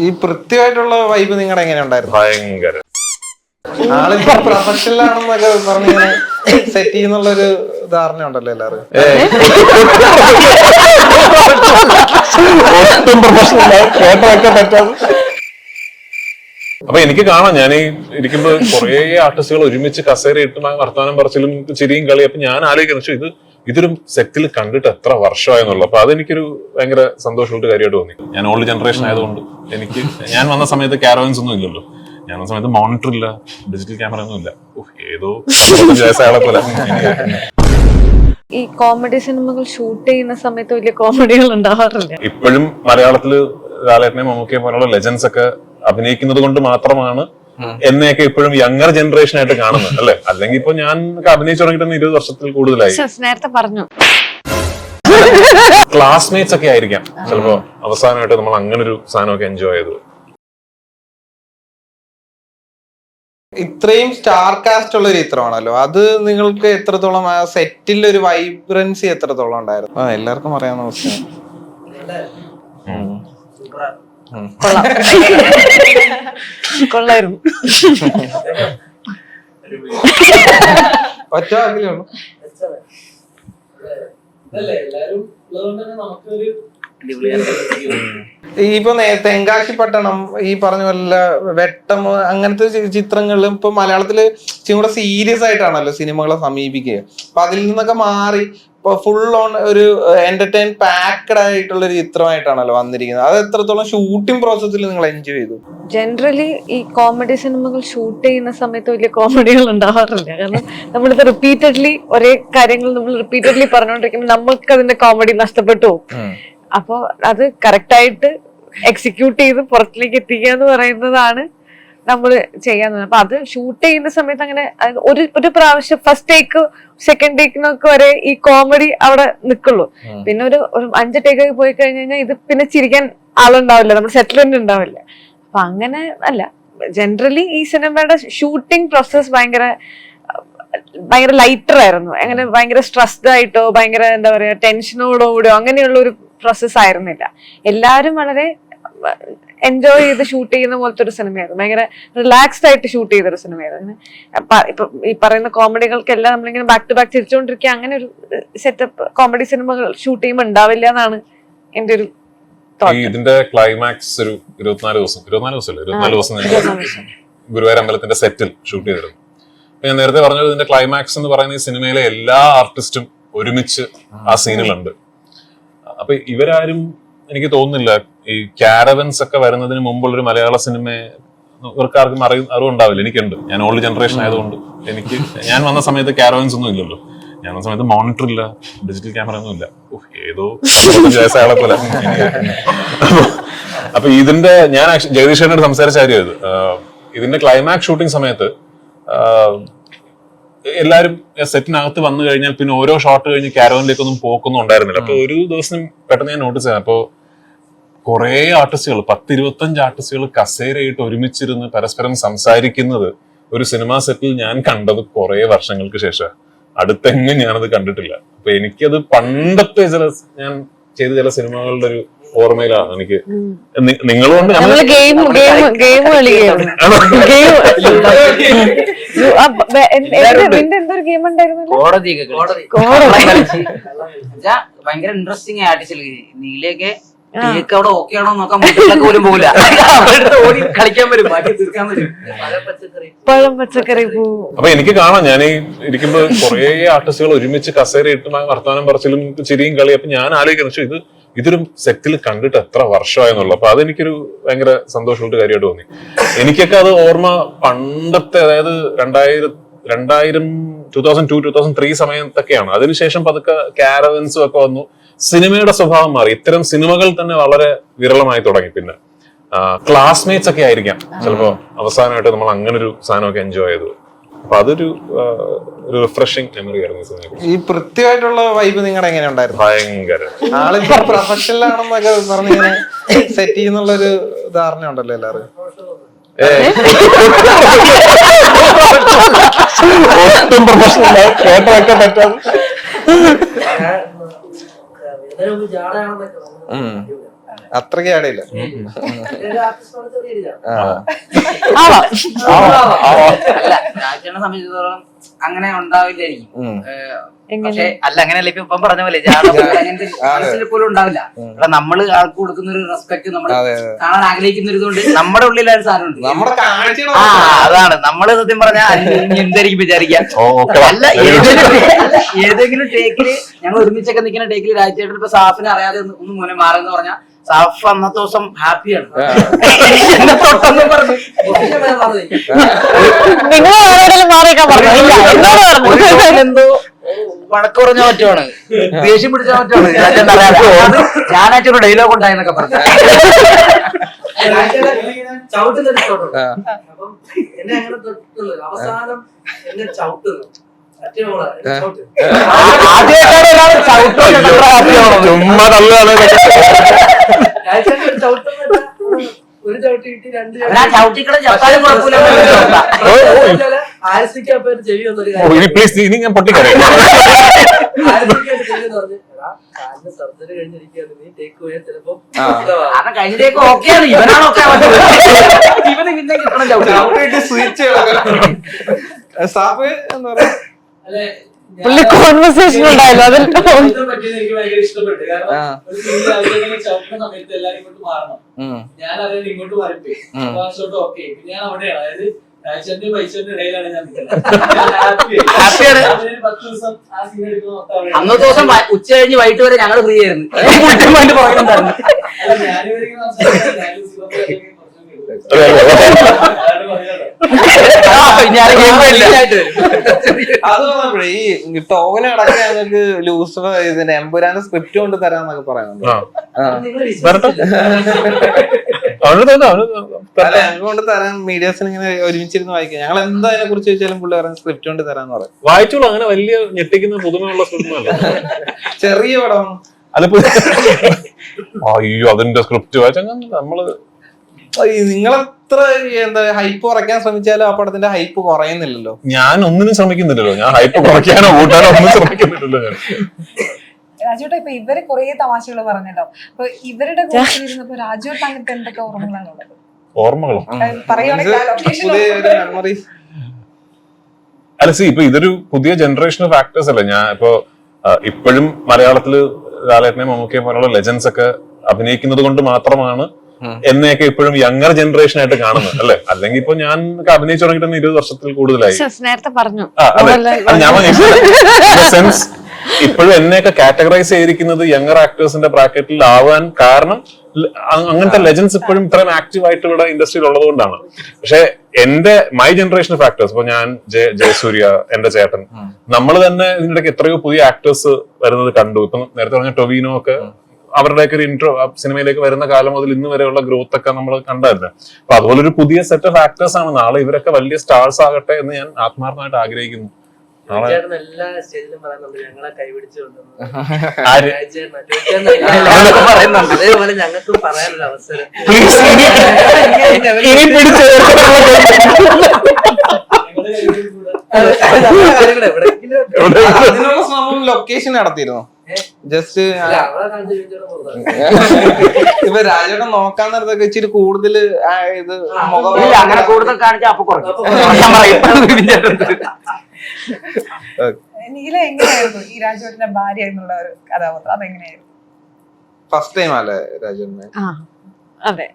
ഈ പൃഥ്വിയായിട്ടുള്ള വൈബ് നിങ്ങളുടെ എങ്ങനെ ഉണ്ടായിരുന്നു? ഭയങ്കര. ആളിപ്പോ പ്രൊഫഷണൽ ആണെന്നൊക്കെ പറഞ്ഞിങ്ങനെ സെറ്റ് ചെയ്യുന്നുള്ളൊരു ധാരണ ഉണ്ടല്ലോ എല്ലാവരും ഒട്ടും പ്രൊഫഷണൽ കേട്ടൊക്കെ പറ്റാതെ അപ്പൊ എനിക്ക് കാണാം. ഞാൻ ഈ ഇരിക്കുമ്പോ കുറേ ആർട്ടിസ്റ്റുകൾ ഒരുമിച്ച് കസേര ഇട്ട് വർത്തമാനം പറച്ചിലും ചിരിയും കളി അപ്പൊ ഞാൻ ആലോചിക്കുന്നു പക്ഷെ ഇത് ഇതൊരു സെറ്റിൽ കണ്ടിട്ട് എത്ര വർഷമായെന്നുള്ളു. അപ്പൊ അതെനിക്കൊരു ഭയങ്കര സന്തോഷമുള്ള കാര്യമായിട്ട് തോന്നി. ഞാൻ ഓൾഡ് ജനറേഷൻ ആയതുകൊണ്ട് എനിക്ക് ഞാൻ വന്ന സമയത്ത് കാരോയിൻസ് ഒന്നും ഇല്ലല്ലോ. ഞാൻ വന്ന സമയത്ത് മോണിറ്റർ ഇല്ല ഡിജിറ്റൽ ക്യാമറ ഒന്നും ഇല്ല. ഉഫ്, ഏതോ വയസ്സായാളെ പോലെ. ഈ കോമഡി സിനിമകൾ ഷൂട്ട് ചെയ്യുന്ന സമയത്ത് വലിയ കോമഡികൾ ഉണ്ടാവാറില്ല. ഇപ്പോഴും മലയാളത്തിൽ ലാലേട്ടനെ മമ്മൂക്കയെ പോലുള്ള ലെജൻസ് ഒക്കെ അഭിനയിക്കുന്നത് കൊണ്ട് മാത്രമാണ് എന്നെയൊക്കെ ഇപ്പോഴും യങ്ങർ ജനറേഷൻ ആയിട്ട് കാണുന്നത് അല്ലെ? അല്ലെങ്കിൽ ഇപ്പൊ ഞാൻ അഭിനയിച്ചു തുടങ്ങിയിട്ട് ഇരുപത് വർഷത്തിൽ കൂടുതലായി. നേരത്തെ പറഞ്ഞു. ക്ലാസ്മേറ്റ്സ് ഒക്കെ ആയിരിക്കാം. ചിലപ്പോ അവസാനമായിട്ട് നമ്മൾ അങ്ങനെ ഒരു സാധനമൊക്കെ എൻജോയ് ചെയ്തു. ഇത്രയും സ്റ്റാർ കാസ്റ്റ് ഉള്ള ഒരു ചിത്രമാണല്ലോ. അത് നിങ്ങൾക്ക് എത്രത്തോളം ആ സെറ്റിൽ ഒരു വൈബ്രൻസി എത്രത്തോളം ഉണ്ടായിരുന്നു? ആ എല്ലാവർക്കും അറിയാവുന്ന ക്വസ്റ്റ്യൻ കൊള്ളാം. കൊള്ളായിരുന്നു. ഒറ്റ വാക്കിലേ ഉള്ളൂ ഇപ്പൊ നേ- തെങ്കാശി പട്ടണം ഈ പറഞ്ഞ പോലെ വെട്ടം അങ്ങനത്തെ ചിത്രങ്ങളും ചിത്രങ്ങളിലും ഇപ്പൊ മലയാളത്തിൽ ഇച്ചിരി കൂടെ സീരിയസ് ആയിട്ടാണല്ലോ സിനിമകളെ സമീപിക്കുക. അപ്പൊ അതിൽ നിന്നൊക്കെ മാറി ഇപ്പൊ ഫുൾ ഓൺ ഒരു എന്റർടൈൻ പാക്കഡ് ആയിട്ടുള്ള ഒരു ചിത്രമായിട്ടാണല്ലോ വന്നിരിക്കുന്നത്. അത് എത്രത്തോളം ഷൂട്ടിംഗ് പ്രോസസ്സിൽ നിങ്ങൾ എൻജോയ് ചെയ്തു? ജനറലി ഈ കോമഡി സിനിമകൾ ഷൂട്ട് ചെയ്യുന്ന സമയത്ത് വലിയ കോമഡികൾ ഉണ്ടാവാറില്ല. കാരണം നമ്മളിത് റിപ്പീറ്റഡ്ലി ഒരേ കാര്യങ്ങൾ നമ്മൾ റിപ്പീറ്റഡ്ലി പറഞ്ഞുകൊണ്ടിരിക്കുമ്പോൾ നമ്മൾക്ക് അതിന്റെ കോമഡി നഷ്ടപ്പെട്ടു പോകും. അപ്പോ അത് കറക്റ്റായിട്ട് ആയിട്ട് എക്സിക്യൂട്ട് ചെയ്ത് പുറത്തിലേക്ക് എത്തിക്കുക എന്ന് പറയുന്നതാണ് നമ്മൾ ചെയ്യാൻ അപ്പൊ അത് ഷൂട്ട് ചെയ്യുന്ന സമയത്ത് അങ്ങനെ ഒരു ഒരു പ്രാവശ്യം ഫസ്റ്റ് ടേക്ക് സെക്കൻഡ് ടേക്കിനൊക്കെ വരെ ഈ കോമഡി അവിടെ നിൽക്കുള്ളൂ പിന്നെ ഒരു ഒരു അഞ്ച് ടേക്ക് ഒക്കെ പോയി കഴിഞ്ഞു കഴിഞ്ഞാൽ ഇത് പിന്നെ ചിരിക്കാൻ ആളുണ്ടാവില്ല നമ്മുടെ സെറ്റിൽമെന്റ് ഉണ്ടാവില്ല. അപ്പൊ അങ്ങനെ അല്ല ജനറലി ഈ സിനിമയുടെ ഷൂട്ടിംഗ് പ്രോസസ് ഭയങ്കര ഭയങ്കര ലൈറ്റർ ആയിരുന്നു. അങ്ങനെ ഭയങ്കര സ്ട്രെസ്ഡ് ആയിട്ടോ ഭയങ്കര എന്താ പറയാ ടെൻഷനോടുകൂടിയോ അങ്ങനെയുള്ള ഒരു പ്രോസസ് ആയിരുന്നില്ല. എല്ലാവരും വളരെ എൻജോയ് ചെയ്ത് ഷൂട്ട് ചെയ്യുന്ന പോലത്തെ ഒരു സിനിമയായിരുന്നു ഭയങ്കര റിലാക്സ്ഡ് ആയിട്ട് ഷൂട്ട് ചെയ്തൊരു സിനിമയായിരുന്നു അങ്ങനെ പ- ഇപ്പൊ ഈ പറയുന്ന കോമഡികൾക്കെല്ലാം നമ്മളിങ്ങനെ ബാക്ക് ടു ബാക്ക് ചിരിച്ചുകൊണ്ടിരിക്കുക അങ്ങനെ ഒരു സെറ്റപ്പ് കോമഡി സിനിമകൾ ഷൂട്ട് ചെയ്യുമ്പോൾ ഉണ്ടാവില്ല എന്നാണ് എന്റെ ഒരു ഇതിന്റെ ക്ലൈമാക്സ് ഒരു ഇരുപത്തിനാല് ദിവസം ഇരുപത്തിനാല് ദിവസമല്ലേ? ഇരുപത്തിനാല് ദിവസം ഗുരുവായൂർ അമ്പലത്തിന്റെ സെറ്റിൽ ഷൂട്ട് ചെയ്തിരുന്നു. ഞാൻ നേരത്തെ പറഞ്ഞത് ഇതിന്റെ ക്ലൈമാക്സ് എന്ന് പറയുന്ന ഈ സിനിമയിലെ എല്ലാ ആർട്ടിസ്റ്റും ഒരുമിച്ച് ആ സീനിലുണ്ട് അപ്പൊ ഇവരാരും എനിക്ക് തോന്നുന്നില്ല. ഈ കാരവൻസ് ഒക്കെ വരുന്നതിന് മുമ്പുള്ള ഒരു മലയാള സിനിമ ഇവർക്കാർക്കും അറിയ അറിവുണ്ടാവില്ല. എനിക്കുണ്ട്. ഞാൻ ഓൾഡ് ജനറേഷൻ ആയതുകൊണ്ട് എനിക്ക് ഞാൻ വന്ന സമയത്ത് കാരവൻസ് ഒന്നും ഇല്ലല്ലോ. ഞാൻ വന്ന സമയത്ത് മോണിറ്റർ ഇല്ല ഡിജിറ്റൽ ക്യാമറ ഒന്നും ഇല്ല. ഏതോ വയസ്സായാളെ പോലെ. അപ്പൊ- ഇതിന്റെ ഞാൻ ജഗദീഷനോട് സംസാരിച്ച കാര്യം ഇത്. ഇതിന്റെ ക്ലൈമാക്സ് ഷൂട്ടിംഗ് സമയത്ത് എല്ലാവരും എല്ലാരും സെറ്റിനകത്ത് വന്നു കഴിഞ്ഞാൽ പിന്നെ ഓരോ ഷോട്ട് കഴിഞ്ഞ് കാരവനിലേക്കൊന്നും പോക്കൊന്നും ഉണ്ടായിരുന്നില്ല. അപ്പൊ ഒരു ദിവസം പെട്ടെന്ന് ഞാൻ നോട്ടീസ് ചെയ്യാം അപ്പൊ കുറെ ആർട്ടിസ്റ്റുകൾ പത്തിരുപത്തഞ്ച് ആർട്ടിസ്റ്റുകൾ കസേരയിട്ട് ഒരുമിച്ചിരുന്ന് പരസ്പരം സംസാരിക്കുന്നത് ഒരു സിനിമാ സെറ്റിൽ ഞാൻ കണ്ടത് കുറെ വർഷങ്ങൾക്ക് ശേഷം അടുത്തെങ്ങും ഞാനത് കണ്ടിട്ടില്ല. അപ്പൊ എനിക്കത് പണ്ടത്തെ ചില ഞാൻ ചെയ്ത ചില സിനിമകളുടെ ഒരു ഓർമ്മയിലാണ് എനിക്ക്. നിങ്ങളുണ്ട് നിങ്ങളുകൊണ്ട് ഭയങ്കര ഇൻട്രസ്റ്റിംഗ് ആയിട്ട് നീലയൊക്കെ അവിടെ ഓക്കെ ആണോ നോക്കാൻ മുട്ടിലൊക്കെ പോലും പോകില്ല. ഓടി കളിക്കാൻ വരും ബാക്കി തീർക്കാൻ വരും. പച്ചക്കറി. പഴം പച്ചക്കറി പൂ. അപ്പൊ എനിക്ക് കാണാം ഞാൻ ഈ ഇരിക്കുമ്പോ കുറെ ആർട്ടിസ്റ്റുകൾ ഒരുമിച്ച് കസേര ഇട്ട് വർത്തമാനം പറച്ചിലും ചിരിയും കളി അപ്പൊ ഞാൻ ആലോചിക്കുന്നു പക്ഷെ ഇത് ഇതൊരു സെറ്റിൽ കണ്ടിട്ട് എത്ര വർഷമായെന്നുള്ളു. അപ്പൊ അതെനിക്കൊരു ഭയങ്കര സന്തോഷമുള്ള കാര്യമായിട്ട് തോന്നി. എനിക്കൊക്കെ അത് ഓർമ്മ പണ്ടത്തെ അതായത് രണ്ടായിരം രണ്ടായിരം two thousand two two thousand three സമയത്തൊക്കെയാണ്. അതിനുശേഷം പതുക്കെ കാരവൻസും ഒക്കെ വന്നു. സിനിമയുടെ സ്വഭാവം മാറി. ഇത്തരം സിനിമകൾ തന്നെ വളരെ വിരളമായി തുടങ്ങി പിന്നെ. ക്ലാസ്മേറ്റ്സ് ഒക്കെ ആയിരിക്കാം. ചിലപ്പോ അവസാനമായിട്ട് നമ്മൾ അങ്ങനെ ഒരു സാധനമൊക്കെ എൻജോയ് ചെയ്തു. അപ്പൊ അതൊരു ഒരു റിഫ്രഷിംഗ് മെമ്മറി ആയിരുന്നു ഈ വൃത്തിയായിട്ടുള്ള വൈബ് നിങ്ങളുടെ എങ്ങനെ ഉണ്ടായിരുന്നു? ഭയങ്കര. ആളിപ്പോ പ്രൊഫഷണൽ ആണെന്നൊക്കെ പറഞ്ഞിങ്ങനെ സെറ്റ് ചെയ്യുന്നുള്ളൊരു ധാരണ ഉണ്ടല്ലോ എല്ലാവർക്കും ഒട്ടും പ്രൊഫഷണൽ പറ്റാതെ. അത്രയ്ക്ക്. ആവാം. അല്ല രാജേണ്ണെ സംബന്ധിച്ചിടത്തോളം അങ്ങനെ ഉണ്ടാവില്ലായിരിക്കും പക്ഷെ അല്ല അങ്ങനെയല്ല ഇപ്പൊ ഇപ്പം പറഞ്ഞ പോലെ മനസ്സിൽ പോലും ഉണ്ടാവില്ല. ഇവിടെ നമ്മൾ ആൾക്ക് കൊടുക്കുന്ന ഒരു റെസ്പെക്ട് നമ്മൾ കാണാൻ ആഗ്രഹിക്കുന്ന ഒരു ഇതുകൊണ്ട് നമ്മുടെ ഉള്ളിൽ സാധനമുണ്ട് ഒരു ആ അതാണ്. നമ്മൾ സത്യം പറഞ്ഞാൽ എന്തായിരിക്കും വിചാരിക്കാം അല്ല ഏതെങ്കിലും ടേക്കിൽ ഞങ്ങൾ ഒരുമിച്ചൊക്കെ നിൽക്കുന്ന ടേക്കിൽ രാജ്യമായിട്ട് ഇപ്പൊ സാഫിനെ അറിയാതെ ഒന്ന് മുന്നേ മാറുന്ന പറഞ്ഞാൽ സാഫ് അന്നത്തെ ദിവസം ഹാപ്പിയാണ്. നിങ്ങൾ ടോക്കിൽ എന്തോ വഴക്ക് പറഞ്ഞ മറ്റുമാണ് ദേഷ്യം പിടിച്ച മറ്റുമാണ് ഞാനായിട്ട് ഒരു അത് ഞാനായിട്ടൊരു ഡയലോഗ് ഉണ്ടായെന്നൊക്കെ പറഞ്ഞു. ചവിട്ടുന്നൊരു അപ്പം എന്നെ അങ്ങനെ അവസാനം എന്നെ ചവിട്ടുന്നു. ചവിട്ടുന്നു. ചുമ്മാ തള്ളുകയാണ് ഒരു. ചവിട്ടി കിട്ടി രണ്ട് ചവിട്ടിക്കളെ ചത്താലും കുഴപ്പമില്ല ചെവി വന്നൊരു ഓ, ഇനി പ്ലീസ് ഇനി ഞാൻ പൊട്ടിക്കറിയാം ആരസിക്കാൻ ചെവി എന്ന് പറഞ്ഞ് കാലിന് സർജറി കഴിഞ്ഞിരിക്കുകയാണ്. നീ ടേക്ക് പോയാൽ ചിലപ്പോ കഴിഞ്ഞിട്ടേക്ക് ഓക്കെയാണ് ഇവനാണ് ഇവന് പിന്നെ കിട്ടണം പുള്ളി കോൺവെർസേഷൻ ഉണ്ടായല്ലോ. അതിൽ എനിക്ക് ഭയങ്കര ഇഷ്ടപ്പെട്ടു. കാരണം ഒരു സീനിൽ അവരിങ്ങനെ ചവിട്ടുന്ന സമയത്ത് എല്ലാരും ഇങ്ങോട്ട് മാറണം. ഞാൻ അറിയാൻ ഇങ്ങോട്ട് മാറിപ്പോയി. ഓക്കെ ഞാൻ അവിടെയാണ്. അതായത് രാജന്റെ പൈസന്റെ ഇടയിലാണ് ഞാൻ നിൽക്കുന്നത്. പത്ത് ദിവസം ആ സീൻ എടുക്കുന്ന മൊത്തം അവിടെയാണ്. അന്നത്തെ ദിവസം വ- ഉച്ച കഴിഞ്ഞ് വൈകിട്ട് വരെ ഞങ്ങൾ ഫ്രീ ആയിരുന്നു. മുറ്റമായിട്ട് പറയുന്നുണ്ടായിരുന്നു അല്ല, ഞാനിവരിങ്ങനെ സംസാരിക്കാൻ ഞാനും അത് പറഞ്ഞപ്പോഴേ ഈ ടോവിനെ അടക്കം ഞങ്ങൾക്ക് ലൂസിഫർ ഇതിന്റെ എമ്പുരാന്റെ സ്ക്രിപ്റ്റ് കൊണ്ട് തരാന്നൊക്കെ പറയുന്നുണ്ട്. ആ. ആ. നിങ്ങൾ. വിശ്വസിച്ചില്ല. കൊണ്ട് തരാൻ മീഡിയാസിന് ഇങ്ങനെ ഒരുമിച്ചിരുന്ന് വായിക്കാം. ഞങ്ങൾ എന്താ അതിനെ കുറിച്ച് ചോദിച്ചാലും പുള്ളി പറയാൻ സ്ക്രിപ്റ്റ് കൊണ്ട് തരാന്ന് പറയും. വായിച്ചോളൂ അങ്ങനെ വലിയ ഞെട്ടിക്കുന്ന പുതുമയുള്ള ചെറിയ പടം. അതിപ്പോ അയ്യോ അതിന്റെ സ്ക്രിപ്റ്റ് നമ്മൾ നിങ്ങളെത്ര എന്താ ഹൈപ്പ് കുറയ്ക്കാൻ ശ്രമിച്ചാലും ആ പടത്തിന്റെ ഹൈപ്പ് കുറയുന്നില്ലല്ലോ. ഞാൻ ഒന്നിനും ശ്രമിക്കുന്നില്ലല്ലോ. ഞാൻ ഹൈപ്പ് കുറയ്ക്കാനോ കൂട്ടാനോ ഒന്നും ശ്രമിക്കുന്നില്ലല്ലോ രാജുവേട്ട ഇപ്പൊ ഇവർ കൊറേ തമാശകൾ പറഞ്ഞല്ലോ അപ്പൊ ഇവരുടെ ഇരുന്നപ്പോ രാജുവേട്ട അങ്ങനത്തെ എന്തൊക്കെ ഓർമ്മകളാണ് ഉള്ളത് ഓർമ്മകളോ അല്ല സി ഇപ്പൊ ഇതൊരു പുതിയ ജനറേഷൻ ഓഫ് ആക്ടേഴ്സ് അല്ലേ? ഞാൻ ഇപ്പൊ ഇപ്പോഴും മലയാളത്തിൽ ലാലേട്ടനെ മമ്മൂക്കയെ പോലുള്ള ലെജൻസ് ഒക്കെ അഭിനയിക്കുന്നത് കൊണ്ട് മാത്രമാണ്. എന്നെയൊക്കെ ഇപ്പോഴും യങ്ങർ ജനറേഷൻ ആയിട്ട് കാണുന്നത് അല്ലെ? അല്ലെങ്കിൽ ഇപ്പൊ ഞാൻ അഭിനയിച്ചു തുടങ്ങിയിട്ട് ഇരുപത് വർഷത്തിൽ കൂടുതലായി. നേരത്തെ പറഞ്ഞു. ഞാൻ സെൻസ് ഇപ്പോഴും എന്നെയൊക്കെ കാറ്റഗറൈസ് ചെയ്തിരിക്കുന്നത് യങ്ങർ ആക്ടേഴ്സിന്റെ ബ്രാക്കറ്റിൽ ആവാൻ കാരണം അങ്ങനത്തെ ലെജൻസ് ഇപ്പോഴും ഇത്രയും ആക്റ്റീവ് ആയിട്ട് ഇവിടെ ഇൻഡസ്ട്രിയിൽ ഉള്ളതുകൊണ്ടാണ്. പക്ഷെ എന്റെ മൈ ജനറേഷൻ ഓഫ് ആക്ടേഴ്സ് ഇപ്പൊ ഞാൻ ജയ ജയസൂര്യ എന്റെ ചേട്ടൻ നമ്മൾ തന്നെ ഇതിനിടയ്ക്ക് എത്രയോ പുതിയ ആക്ടേഴ്സ് വരുന്നത് കണ്ടു. ഇപ്പൊ നേരത്തെ പറഞ്ഞ ടൊവിനോ ഒക്കെ അവരുടെയൊക്കെ ഒരു ഇൻട്രോ സിനിമയിലേക്ക് വരുന്ന കാലം മുതൽ ഇന്ന് വരെയുള്ള ഗ്രോത്ത് ഒക്കെ നമ്മൾ കണ്ടായിരുന്നു. അപ്പൊ അതുപോലെ ഒരു പുതിയ സെറ്റ് ഓഫ് ആക്ടേഴ്സ് ആണ് നാളെ ഇവരൊക്കെ വലിയ സ്റ്റാർസ് ആകട്ടെ എന്ന് ഞാൻ ആത്മാർത്ഥമായിട്ട് ആഗ്രഹിക്കുന്നു. എല്ലാ സ്റ്റേജിലും പറയുന്നുണ്ട് ഞങ്ങളെ കൈപിടിച്ചു. അതേപോലെ ഞങ്ങൾക്കും പറയാനുള്ള അവസരം. അതിനുള്ള ശ്രമം ലൊക്കേഷൻ നടത്തിയിരുന്നു? ജസ്റ്റ് ഇപ്പൊ രാജേട്ടൻ നോക്കാൻ നേരത്തൊക്കെ ഇച്ചിരി കൂടുതൽ ഇത് അങ്ങനെ കൂടുതൽ കാണിച്ചാൽ അപ്പൊ കുറയ്ക്കും നീല എങ്ങനെയായിരുന്നു ഈ രാജുവേട്ടന്റെ ഭാര്യ എന്നുള്ള ഒരു കഥാപാത്രം? അതെങ്ങനെയായിരുന്നു? ഫസ്റ്റ് ടൈം അല്ലേ രാജേട്ടന് ആ അതെ.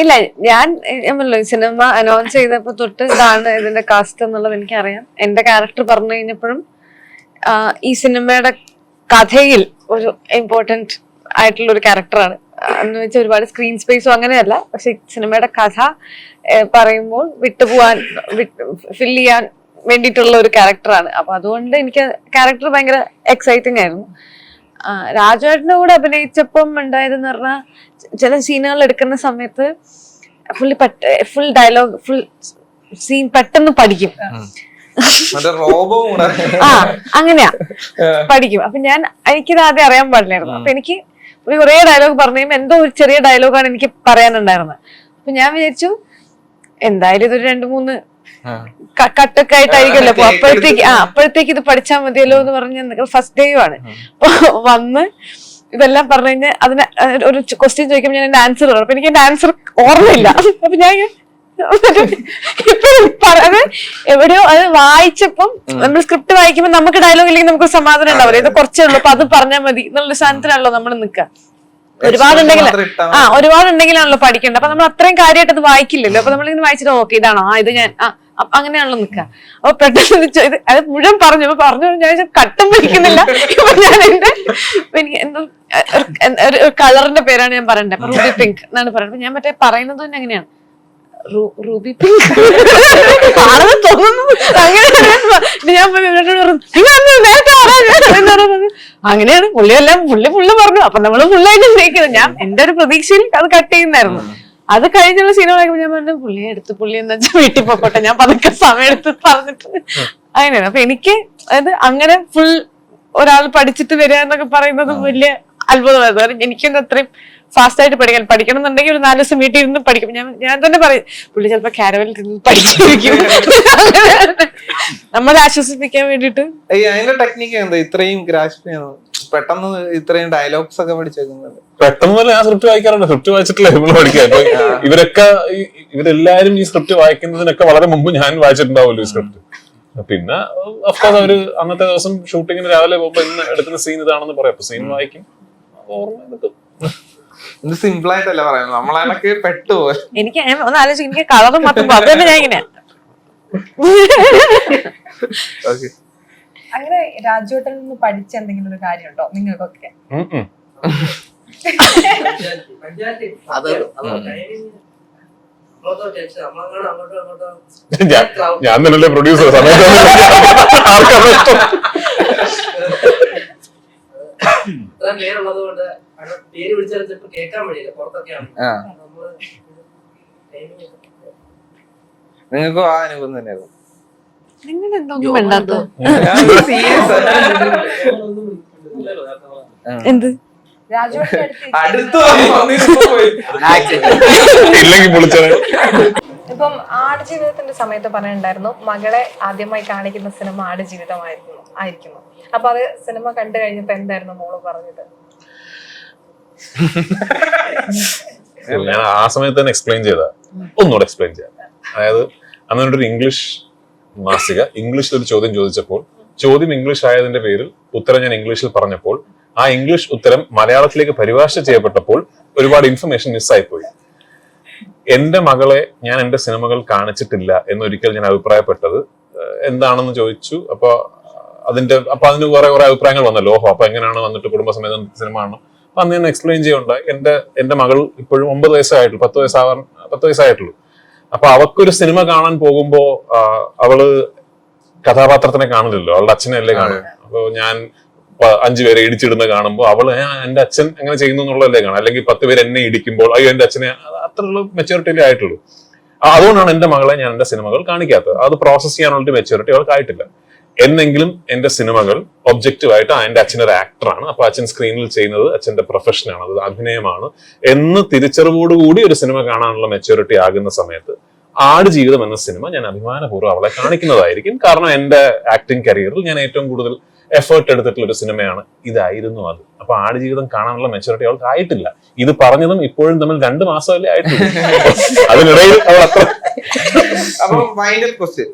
ഇല്ല ഞാൻ ഞാൻ സിനിമ അനൗൺസ് ചെയ്തപ്പോ തൊട്ട് ഇതാണ് ഇതിന്റെ കാസ്റ്റ് എന്നുള്ളത് എനിക്കറിയാം. എന്റെ ക്യാരക്ടർ പറഞ്ഞു കഴിഞ്ഞപ്പോഴും ഈ സിനിമയുടെ കഥയിൽ ഒരു ഇമ്പോർട്ടന്റ് ആയിട്ടുള്ള ഒരു ക്യാരക്ടറാണ് എന്ന് വെച്ചാൽ ഒരുപാട് സ്ക്രീൻ സ്പേസോ അങ്ങനെയല്ല. പക്ഷെ സിനിമയുടെ കഥ പറയുമ്പോൾ വിട്ടുപോവാൻ ഫിൽ ചെയ്യാൻ വേണ്ടിയിട്ടുള്ള ഒരു ക്യാരക്ടറാണ് അപ്പൊ അതുകൊണ്ട് എനിക്ക് ക്യാരക്ടർ ഭയങ്കര എക്സൈറ്റിംഗ് ആയിരുന്നു. ആ, രാജുവേട്ടന്റെ കൂടെ അഭിനയിച്ചപ്പം ഉണ്ടായതെന്ന് പറഞ്ഞാൽ ചില സീനുകൾ എടുക്കുന്ന സമയത്ത് fully full dialogue full scene പെട്ടെന്ന് പഠിക്കും. ആ. അങ്ങനെയാ. പഠിക്കും. അപ്പൊ ഞാൻ എനിക്കിത് ആദ്യം അറിയാൻ പാടില്ലായിരുന്നു. അപ്പൊ എനിക്ക് ഒരു കുറേ ഡയലോഗ് പറഞ്ഞു എന്തോ ഒരു ചെറിയ ഡയലോഗാണ് എനിക്ക് പറയാനുണ്ടായിരുന്നത്. അപ്പൊ ഞാൻ വിചാരിച്ചു എന്തായാലും ഇതൊരു രണ്ട് മൂന്ന് കട്ടൊക്കെ ആയിട്ടായിരിക്കുമല്ലോ അപ്പൊ അപ്പോഴത്തേക്ക് ആ അപ്പോഴത്തേക്ക് ഇത് പഠിച്ചാൽ മതിയല്ലോ എന്ന് പറഞ്ഞ ഫസ്റ്റ് ഡേയും ആണ്. അപ്പൊ വന്ന് ഇതെല്ലാം പറഞ്ഞു കഴിഞ്ഞാൽ അതിന് ഒരു ക്വസ്റ്റ്യൻ ചോദിക്കുമ്പോൾ ഞാൻ എന്റെ ആൻസർ പറഞ്ഞു അപ്പൊ എനിക്ക് എന്റെ ആൻസർ ഓർമ്മയില്ല. അപ്പൊ ഞാൻ അത് എവിടെയോ അത് വായിച്ചപ്പം നമ്മൾ സ്ക്രിപ്റ്റ് വായിക്കുമ്പോൾ നമുക്ക് ഡയലോഗ് ഇല്ലെങ്കിൽ നമുക്ക് സമാധാനം ഉണ്ടാവില്ല. ഇത് കുറച്ചേ ഉള്ളൂ. അപ്പൊ അത് പറഞ്ഞാൽ മതി. എന്നുള്ള സാധനത്തിലാണല്ലോ നമ്മൾ നിൽക്കുക ഒരുപാട് ഉണ്ടെങ്കിൽ മാത്രം ഇട്ടാ ആ ഒരുപാട് ഉണ്ടെങ്കിലാണല്ലോ പഠിക്കേണ്ടത്. അപ്പൊ നമ്മൾ അത്രയും കാര്യമായിട്ട് അത് വായിക്കില്ലല്ലോ. അപ്പൊ നമ്മളിങ്ങനെ വായിച്ചിട്ട് ഓക്കെ ഇതാണോ. ആ ഇത് ഞാൻ ആ അങ്ങനെയാണല്ലോ നിക്ക. അപ്പൊ പെട്ടെന്ന് ഇത് അത് മുഴുവൻ പറഞ്ഞു. അപ്പൊ പറഞ്ഞു ഞാൻ കട്ടും പിടിക്കുന്നില്ല. ഇപ്പൊ ഞാൻ എന്റെ എനിക്ക് എന്തോ ഒരു- കളറിന്റെ പേരാണ് ഞാൻ പറയണ്ടത് റൂബി പിങ്ക് എന്നാണ് പറയുന്നത്. ഞാൻ മറ്റേ പറയുന്നത് തന്നെ റൂബി പിങ്ക് ആണെന്ന് തോന്നുന്നു. അങ്ങനെയാണ് എന്ന് പുള്ളിയെല്ലാം പുള്ളി ഫുള്ള് പറഞ്ഞു. അപ്പൊ നമ്മൾ ഫുള്ളായിട്ട് സ്നേഹിക്കുന്നത് ഞാൻ എന്റെ ഒരു പ്രതീക്ഷയിൽ അത് കട്ട് ചെയ്യുന്നായിരുന്നു. അത് കഴിഞ്ഞുള്ള സിനിമ കഴിയുമ്പോൾ ഞാൻ പറഞ്ഞു പുള്ളിയെ എടുത്ത് പുള്ളി എന്താ വെച്ചാൽ വീട്ടിൽ പോകട്ടെ ഞാൻ പതുക്കെ സമയം എടുത്ത് പറഞ്ഞിട്ട്. അങ്ങനെയാണ്. അപ്പൊ എനിക്ക് അതായത് അങ്ങനെ ഫുൾ ഒരാൾ പഠിച്ചിട്ട് വരിക എന്നൊക്കെ പറയുന്നത് വലിയ അത്ഭുതമായിരുന്നു. കാരണം എനിക്കൊന്നും അത്രയും ഫാസ്റ്റ് ആയിട്ട് പഠിക്കാൻ പഠിക്കണം എന്നുണ്ടെങ്കിൽ ഒരു നാല് ദിവസം വീട്ടിൽ ഇരുന്ന് പഠിക്കും. ഞാൻ ഞാൻ തന്നെ പറയും പുള്ളി ചിലപ്പോ കാരവലിൽ ഇരുന്ന് പഠിച്ചിരിക്കും. നമ്മളെ ആശ്വസിപ്പിക്കാൻ വേണ്ടിട്ട് ഈ അതിന്റെ ടെക്നിക്ക് എന്താ? ഇത്രയും ഗ്രാസ്പ് പെട്ടെന്ന് ഇത്രയും ഡയലോഗ്സ് ഒക്കെ പഠിച്ചേക്കുന്നത്. പെട്ടെന്ന് തന്നെ ഞാൻ സ്ക്രിപ്റ്റ് വായിക്കാറുണ്ട്. സ്ക്രിപ്റ്റ് വായിച്ചിട്ടില്ല നമ്മൾ പഠിക്കുക ഇവരൊക്കെ ഇവരെല്ലാരും ഈ സ്ക്രിപ്റ്റ് വായിക്കുന്നതിനൊക്കെ വളരെ മുമ്പ് ഞാൻ വായിച്ചിട്ടുണ്ടാവുമല്ലോ ഈ സ്ക്രിപ്റ്റ് പിന്നെ അഫ്കോഴ്സ് അവർ അന്നത്തെ ദിവസം ഷൂട്ടിങ്ങിന് രാവിലെ പോകുമ്പോ ഇന്ന് എടുക്കുന്ന സീൻ ഇതാണെന്ന് പറയാം. അപ്പൊ സീൻ വായിക്കും. ഓർമ്മ ഇത് സിമ്പിൾ ആയിട്ടല്ല പറയുന്നത്? നമ്മളതിനൊക്കെ പെട്ടുപോയി. എനിക്ക് ഞാൻ ഒന്ന് ആലോചിക്കും എനിക്ക് കളറും മാത്രം അത് തന്നെ ഞാൻ ഇങ്ങനെ. ഓക്കെ അങ്ങനെ രാജുവേട്ടൻ നിന്ന് പഠിച്ച എന്തെങ്കിലും ഒരു കാര്യമുണ്ടോ നിങ്ങൾക്കൊക്കെ? ഞാൻ തന്നെയല്ലേ പ്രൊഡ്യൂസർ സമയത്ത് ആർക്കാണ് ഇഷ്ടം. പേര് വിളിച്ചാൽ ചിലപ്പോ കേൾക്കാൻ വഴിയില്ല പുറത്തൊക്കെയാണ്. നിങ്ങൾക്കും ആ അനുഭവം തന്നെയാകും എന്ത്. ഇല്ലെങ്കിൽ പൊളിച്ചത് ഇപ്പം ആടുജീവിതത്തിന്റെ സമയത്ത് പറഞ്ഞിട്ടുണ്ടായിരുന്നു മകളെ ആദ്യമായി കാണിക്കുന്ന സിനിമ ആടുജീവിതമായിരുന്നു ആയിരിക്കുന്നു. അപ്പൊ അത് സിനിമ കണ്ടു കഴിഞ്ഞപ്പോ എന്തായിരുന്നു മോൾ പറഞ്ഞത്? ഞാൻ ആ സമയത്ത് തന്നെ എക്സ്പ്ലെയിൻ ചെയ്ത. ഒന്നുകൂടെ എക്സ്പ്ലെയിൻ ചെയ്യാം. അതായത് അന്നൊരു ഇംഗ്ലീഷ് മാസിക ഇംഗ്ലീഷിൽ ഒരു ചോദ്യം ചോദിച്ചപ്പോൾ ചോദ്യം ഇംഗ്ലീഷ് ആയതിന്റെ പേരിൽ ഉത്തരം ഞാൻ ഇംഗ്ലീഷിൽ പറഞ്ഞപ്പോൾ ആ ഇംഗ്ലീഷ് ഉത്തരം മലയാളത്തിലേക്ക് പരിഭാഷ ചെയ്യപ്പെട്ടപ്പോൾ ഒരുപാട് ഇൻഫർമേഷൻ മിസ്സായിപ്പോയി എന്റെ മകളെ ഞാൻ എന്റെ സിനിമകൾ കാണിച്ചിട്ടില്ല എന്നൊരിക്കൽ ഞാൻ അഭിപ്രായപ്പെട്ടത് എന്താണെന്ന് ചോദിച്ചു. അപ്പൊ അതിന്റെ അപ്പൊ അതിന് കുറെ കുറെ അഭിപ്രായങ്ങൾ വന്നല്ലോ. ഓഹോ അപ്പൊ എങ്ങനെയാണ് വന്നിട്ട് കുടുംബസമേതം സിനിമ കാണണം? അപ്പൊ അന്ന് ഞാൻ എക്സ്പ്ലെയിൻ ചെയ്യുന്നുണ്ട് എന്റെ എന്റെ മകൾ ഇപ്പോഴും ഒമ്പത് വയസ്സായിട്ടുള്ളൂ പത്ത് വയസ്സാവാൻ പത്ത് വയസ്സായിട്ടുള്ളൂ. അപ്പൊ അവക്കൊരു സിനിമ കാണാൻ പോകുമ്പോ അവൾ കഥാപാത്രത്തിനെ കാണില്ലല്ലോ അവളുടെ അച്ഛനെ അല്ലേ കാണും അപ്പൊ ഞാൻ അഞ്ചുപേരെ അഞ്ചു പേരെ ഇടിച്ചിടുന്ന കാണുമ്പോൾ അവൾ "ആ, എന്റെ അച്ഛൻ എങ്ങനെ ചെയ്യുന്നു എന്നുള്ളതല്ലേ കാണാം അല്ലെങ്കിൽ പത്ത് പേര് എന്നെ ഇടിക്കുമ്പോൾ അയ്യോ എന്റെ അച്ഛനെ അത് അത്രയുള്ള മെച്ചൂരിറ്റിയിലേ ആയിട്ടുള്ളൂ. അതുകൊണ്ടാണ് എന്റെ മകളെ ഞാൻ എന്റെ സിനിമകൾ കാണിക്കാത്തത്. അത് പ്രോസസ് ചെയ്യാനുള്ള മെച്ചൂരിറ്റി അവൾക്ക് ആയിട്ടില്ല എന്നെങ്കിലും എന്റെ സിനിമകൾ ഒബ്ജക്റ്റീവായിട്ട് എന്റെ അച്ഛൻ ഒരു ആക്ടറാണ്. അപ്പൊ അച്ഛൻ സ്ക്രീനിൽ ചെയ്യുന്നത് അച്ഛന്റെ പ്രൊഫഷനാണ് അത് അഭിനയമാണ്. എന്ന് തിരിച്ചറിവോടുകൂടി ഒരു സിനിമ കാണാനുള്ള മെച്ചൂരിറ്റി ആകുന്ന സമയത്ത് ആട് ജീവിതം എന്ന സിനിമ ഞാൻ അഭിമാനപൂർവം അവളെ കാണിക്കുന്നതായിരിക്കും. കാരണം എന്റെ ആക്ടിങ് കരിയറിൽ ഞാൻ ഏറ്റവും കൂടുതൽ എഫേർട്ട് എടുത്തിട്ടുള്ള ഒരു സിനിമയാണ്. ഇതായിരുന്നു അത്. അപ്പൊ ആട് ജീവിതം കാണാനുള്ള മെച്ചൂരിറ്റി അവൾക്ക് ആയിട്ടില്ല. ഇത് പറഞ്ഞതും ഇപ്പോഴും തമ്മിൽ രണ്ട് മാസമല്ലേ ആയിട്ടുള്ളൂ. അതിനിടയിൽ അവൾ അത്ര അപ്പൊ ക്വസ്റ്റ്യൻ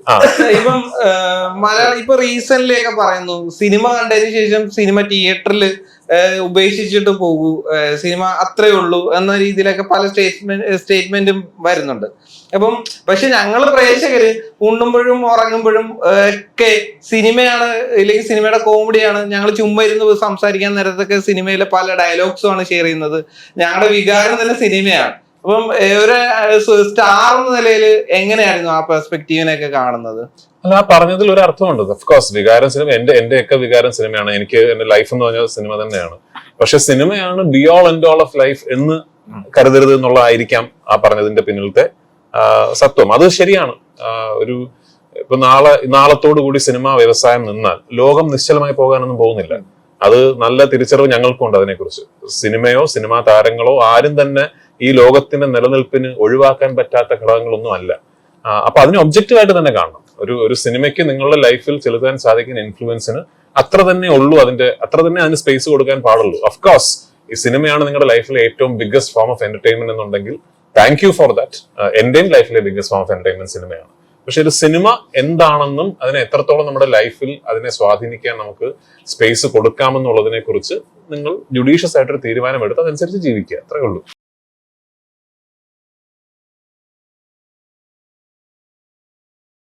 ഇപ്പം മലയാളം ഇപ്പൊ റീസെന്റ് ഒക്കെ പറയുന്നു സിനിമ കണ്ടതിന് ശേഷം സിനിമ തിയേറ്ററിൽ ഉപേക്ഷിച്ചിട്ട് പോകൂ സിനിമ അത്രേ ഉള്ളൂ എന്ന രീതിയിലൊക്കെ പല സ്റ്റേറ്റ്മെന്റ് സ്റ്റേറ്റ്മെന്റും വരുന്നുണ്ട്. അപ്പം പക്ഷെ ഞങ്ങൾ പ്രേക്ഷകര് ഉണ്ണുമ്പോഴും ഉറങ്ങുമ്പോഴും ഒക്കെ സിനിമയാണ് ഇല്ലെങ്കിൽ സിനിമയുടെ കോമഡിയാണ് ഞങ്ങൾ ചുമ്മാ ഇരുന്ന് സംസാരിക്കാൻ നേരത്തൊക്കെ സിനിമയിലെ പല ഡയലോഗ്സും ആണ് ഷെയർ ചെയ്യുന്നത്. ഞങ്ങളുടെ വികാരം തന്നെ സിനിമയാണ്. അപ്പം ഒരു സ്റ്റാർ എന്ന നിലയിൽ എങ്ങനെയായിരുന്നു ആ പെർസ്പെക്റ്റീവിനെയൊക്കെ കാണുന്നത്? അല്ല ആ പറഞ്ഞതിൽ ഒരു അർത്ഥമുണ്ട്. ഓഫ്കോഴ്സ് വികാരം സിനിമ എന്റെ എന്റെ ഒക്കെ വികാരം സിനിമയാണ്. എനിക്ക് എന്റെ ലൈഫ് എന്ന് പറഞ്ഞ സിനിമ തന്നെയാണ്. പക്ഷെ സിനിമയാണ് be all all of life എന്ന് കരുതരുത് എന്നുള്ളതായിരിക്കാം ആ പറഞ്ഞതിന്റെ പിന്നിലത്തെ സത്വം. അത് ശരിയാണ്. ഒരു ഇപ്പൊ നാളെ നാളത്തോടു കൂടി സിനിമാ വ്യവസായം നിന്നാൽ ലോകം നിശ്ചലമായി പോകാനൊന്നും പോകുന്നില്ല. അത് നല്ല തിരിച്ചറിവ് ഞങ്ങൾക്കുണ്ട് അതിനെക്കുറിച്ച്. സിനിമയോ സിനിമാ താരങ്ങളോ ആരും തന്നെ ഈ ലോകത്തിന്റെ നിലനിൽപ്പിന് ഒഴിവാക്കാൻ പറ്റാത്ത ഘടകങ്ങളൊന്നും അല്ല. അപ്പൊ അതിനെ ഒബ്ജക്റ്റീവായിട്ട് തന്നെ കാണണം. ഒരു ഒരു സിനിമയ്ക്ക് നിങ്ങളുടെ ലൈഫിൽ ചെലുത്താൻ സാധിക്കുന്ന ഇൻഫ്ലുവൻസിന് അത്ര തന്നെ ഉള്ളൂ അതിന്റെ അത്ര തന്നെ അതിന് സ്പേസ് കൊടുക്കാൻ പാടുള്ളൂ. ഓഫ് കോഴ്സ് ഈ സിനിമയാണ് നിങ്ങളുടെ ലൈഫിലെ ഏറ്റവും ബിഗ്ഗസ്റ്റ് ഫോം ഓഫ് എന്റർടൈൻമെന്റ് എന്നുണ്ടെങ്കിൽ താങ്ക് യു ഫോർ ദാറ്റ് എന്റെയും ലൈഫിലെ ബിഗ്ഗസ്റ്റ് ഫോം ഓഫ് എന്റർടൈൻമെന്റ് സിനിമയാണ്. പക്ഷെ ഒരു സിനിമ എന്താണെന്നും അതിനെ എത്രത്തോളം നമ്മുടെ ലൈഫിൽ അതിനെ സ്വാധീനിക്കാൻ നമുക്ക് സ്പേസ് കൊടുക്കാമെന്നുള്ളതിനെ കുറിച്ച് നിങ്ങൾ ജുഡീഷ്യസ് ആയിട്ടൊരു തീരുമാനമെടുത്ത് അതനുസരിച്ച് ജീവിക്കുക. അത്രേ ഉള്ളൂ.